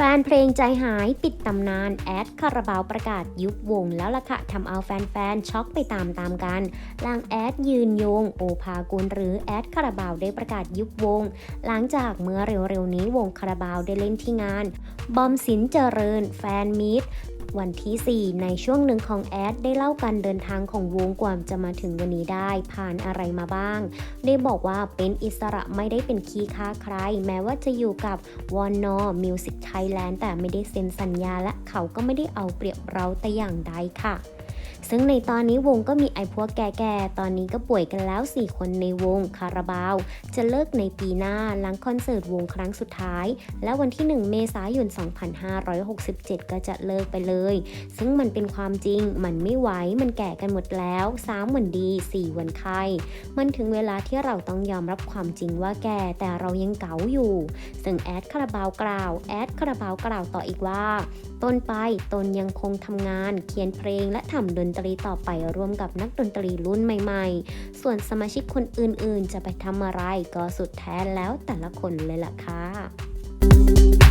แฟนเพลงใจหายปิดตำนาน แอดคาราบาวประกาศยุบวงแล้วล่ะค่ะทำเอาแฟนๆช็อกไปตามๆกันหลังแอดยืนโยง โอภากุลหรือแอดคาราบาวได้ประกาศยุบวง หลังจากเมื่อเร็วๆนี้วงคาราบาวได้เล่นที่งาน บอมสินเจริญ แฟนมิต วันที่ 4 ในช่วงหนึ่งของแอดได้เล่าการเดินทางของวงกว่าจะมาถึงวันนี้ได้ ผ่านอะไรมาบ้าง ได้บอกว่าเป็นอิสระไม่ได้เป็นคีค้าใคร แม้ว่าจะอยู่กับวอนนอมิวสิกไทยแลนด์แต่ไม่ได้เซ็นสัญญาและเขาก็ไม่ได้เอาเปรียบเราแต่อย่างใดค่ะ ซึ่งในตอนนี้วงก็มีไอ้พวกแก่ๆ ตอนนี้ก็ป่วยกันแล้ว 4 คนในวงคาราบาว จะเลิกในปีหน้าหลังคอนเสิร์ตวงครั้งสุดท้าย และวันที่ 1 เมษายน 2567 ก็จะเลิกไปเลย ซึ่งมันเป็นความจริงมันไม่ไหวมันแก่กันหมดแล้ว 3 วันดี 4 วันไข้มันถึงเวลาที่เราต้องยอมรับความจริงว่าแก่แต่เรายังเก๋าอยู่ ซึ่งแอดคาราบาวกล่าวแอดคาราบาวกล่าวต่ออีกว่า ต้นไปตนยังคงทำงานเขียนเพลงและทำดนนตรีต่อไปร่วมกับนักดนตรีรุ่นใหม่ๆ ส่วนสมาชิกคนอื่นๆ จะไปทำอะไรก็สุดแท้แล้วแต่ละคนเลยล่ะค่ะ